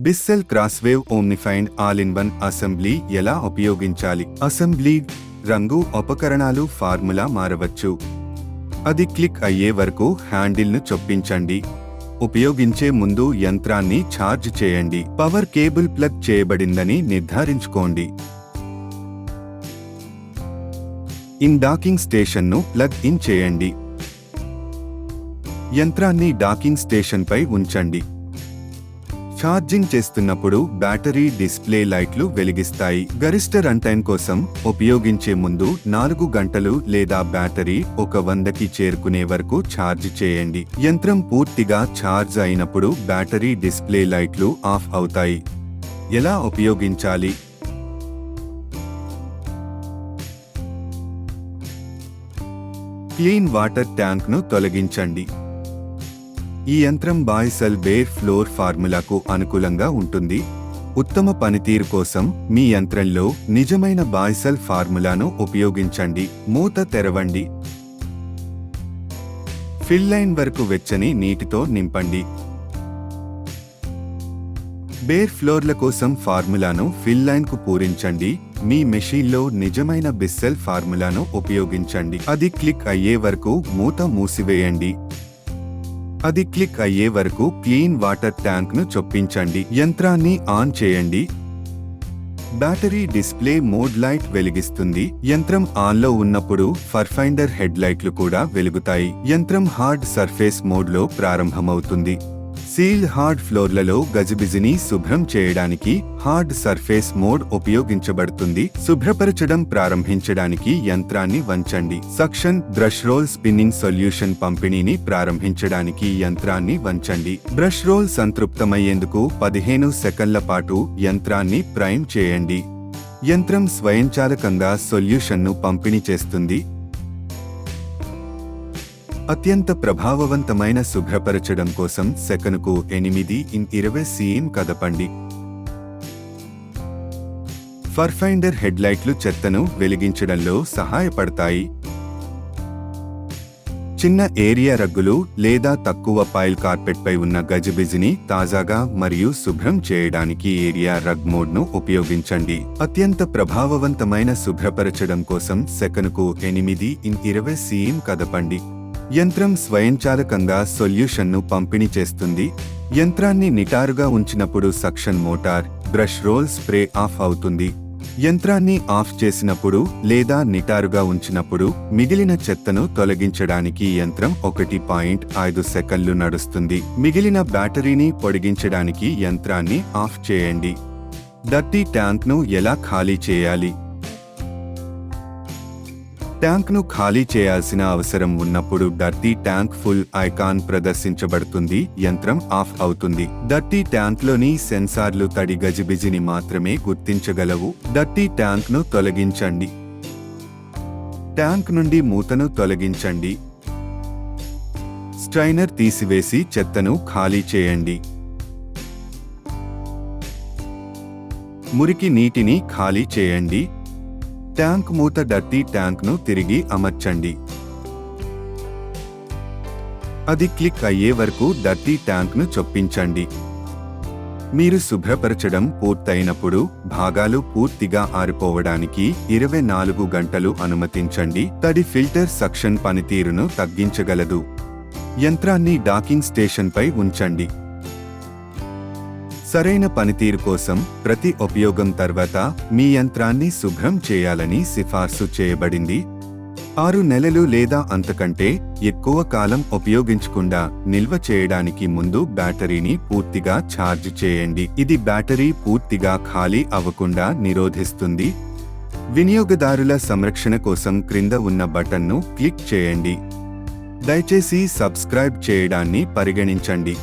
Bissell CrossWave OmniFind all in one assembly ఎలా ఉపయోగించాలి? Assembly రంగు ఉపకరణాలు ఫార్ములా మారవచ్చు. అది క్లిక్ అయ్యే వరకు హ్యాండిల్ను చొప్పించండి. ఉపయోగించే ముందు యంత్రాన్ని ఛార్జ్ చేయండి. పవర్ కేబుల్ ప్లగ్ చేయబడిందని నిర్ధారించుకోండి. ఇన్ డాకింగ్ స్టేషన్ను ప్లగ్ ఇన్ చేయండి. యంత్రాన్ని డాకింగ్ స్టేషన్పై ఉంచండి. ఛార్జింగ్ చేస్తున్నప్పుడు బ్యాటరీ డిస్ప్లే లైట్లు వెలిగిస్తాయి. గరిష్ట రన్ టైం కోసం ఉపయోగించే ముందు నాలుగు గంటలు లేదా బ్యాటరీ ఒక వందకి చేరుకునే వరకు ఛార్జ్ చేయండి. యంత్రం పూర్తిగా ఛార్జ్ అయినప్పుడు బ్యాటరీ డిస్ప్లే లైట్లు ఆఫ్ అవుతాయి. ఎలా ఉపయోగించాలి? క్లీన్ వాటర్ ట్యాంక్ను తొలగించండి. ఈ యంత్రం బాయిసల్ బేర్ ఫ్లోర్ ఫార్ములాకు అనుకూలంగా ఉంటుంది. ఉత్తమ పనితీరు కోసం మీ యంత్రంలో నిజమైన బాయిసల్ ఫార్ములాను ఉపయోగించండి. మూత తెరవండి. ఫిల్ లైన్ వరకు వెచ్చని నీటితో నింపండి. బేర్ ఫ్లోర్ల కోసం ఫార్ములాను ఫిల్ లైన్కు పూరించండి. మీ మెషీన్లో నిజమైన బిస్సెల్ ఫార్ములాను ఉపయోగించండి. అది క్లిక్ అయ్యే వరకు మూత మూసివేయండి. అది క్లిక్ అయ్యే వరకు క్లీన్ వాటర్ ట్యాంక్ను చొప్పించండి. యంత్రాన్ని ఆన్ చేయండి. బ్యాటరీ డిస్ప్లే మోడ్ లైట్ వెలిగిస్తుంది. యంత్రం ఆన్లో ఉన్నప్పుడు ఫర్ఫైండర్ హెడ్ లైట్లు కూడా వెలుగుతాయి. యంత్రం హార్డ్ సర్ఫేస్ మోడ్లో ప్రారంభమవుతుంది. సీల్ హార్డ్ ఫ్లోర్లలో గజిబిజిని శుభ్రం చేయడానికి హార్డ్ సర్ఫేస్ మోడ్ ఉపయోగించబడుతుంది. శుభ్రపరచడం ప్రారంభించడానికి యంత్రాన్ని వంచండి. Suction brush roll spinning solution పంపిణీని ప్రారంభించడానికి యంత్రాన్ని వంచండి. బ్రష్ రోల్ సంతృప్తమయ్యేందుకు పదిహేను సెకండ్ల పాటు యంత్రాన్ని ప్రైమ్ చేయండి. యంత్రం స్వయంచాలకంగా సొల్యూషన్ను పంపిణీ చేస్తుంది. అత్యంత ప్రభావవంతమైన శుభ్రపరచడం కోసం సెకనుకు ఎనిమిది ఇన్ ఇరవై సీఎం కదపండి. ఫర్ఫైండర్ హెడ్లైట్లు చెత్తను వెలిగించడంలో సహాయపడతాయి. చిన్న ఏరియా రగ్గులు లేదా తక్కువ పైల్ కార్పెట్పై ఉన్న గజిబిజిని తాజాగా మరియు శుభ్రం చేయడానికి ఏరియా రగ్ మోడ్ను ఉపయోగించండి. అత్యంత ప్రభావవంతమైన శుభ్రపరచడం కోసం సెకనుకు ఎనిమిది ఇన్ ఇరవై సీఎం కదపండి. యంత్రం స్వయంచాలకంగా సొల్యూషన్ను పంపిణీ చేస్తుంది. యంత్రాన్ని నిటారుగా ఉంచినప్పుడు suction motor brush roll spray off అవుతుంది. యంత్రాన్ని ఆఫ్ చేసినప్పుడు లేదా నిటారుగా ఉంచినప్పుడు మిగిలిన చెత్తను తొలగించడానికి యంత్రం ఒకటి పాయింట్ ఐదు సెకన్లు నడుస్తుంది. మిగిలిన బ్యాటరీని పొడిగించడానికి యంత్రాన్ని ఆఫ్ చేయండి. డర్టీ ట్యాంక్ను ఎలా ఖాళీ చేయాలి? ట్యాంక్ను ఖాళీ చేయాల్సిన అవసరం ఉన్నప్పుడు డర్టీ ట్యాంక్ ఫుల్ ఐకాన్ ప్రదర్శించబడుతుంది యంత్రం ఆఫ్ అవుతుంది. డర్టీ ట్యాంక్లోని సెన్సార్లు తడి గజిబిజిని మాత్రమే గుర్తించగలవు. డర్టీ ట్యాంక్ను తొలగించండి. ట్యాంక్ నుండి మూతను తొలగించండి. స్ట్రైనర్ తీసివేసి చెత్తను ఖాళీ చేయండి. మురికి నీటిని ఖాళీ చేయండి. ట్యాంక్ మూత డర్టీ ట్యాంక్ను తిరిగి అమర్చండి. అది క్లిక్ అయ్యే వరకు డర్టీ ట్యాంక్ను చొప్పించండి. మీరు శుభ్రపరచడం పూర్తయినప్పుడు భాగాలు పూర్తిగా ఆరిపోవడానికి ఇరవై నాలుగు గంటలు అనుమతించండి. తడి ఫిల్టర్ సక్షన్ పనితీరును తగ్గించగలదు. యంత్రాన్ని డాకింగ్ స్టేషన్పై ఉంచండి. సరైన పనితీరు కోసం ప్రతి ఉపయోగం తర్వాత మీ యంత్రాన్ని శుభ్రం చేయాలని సిఫార్సు చేయబడింది. ఆరు నెలలు లేదా అంతకంటే ఎక్కువ కాలం ఉపయోగించకుండా నిల్వ చేయడానికి ముందు బ్యాటరీని పూర్తిగా ఛార్జ్ చేయండి. ఇది బ్యాటరీ పూర్తిగా ఖాళీ అవ్వకుండా నిరోధిస్తుంది. వినియోగదారుల సంరక్షణ కోసం క్రింద ఉన్న బటన్ను క్లిక్ చేయండి. దయచేసి సబ్స్క్రైబ్ చేయడాన్ని పరిగణించండి.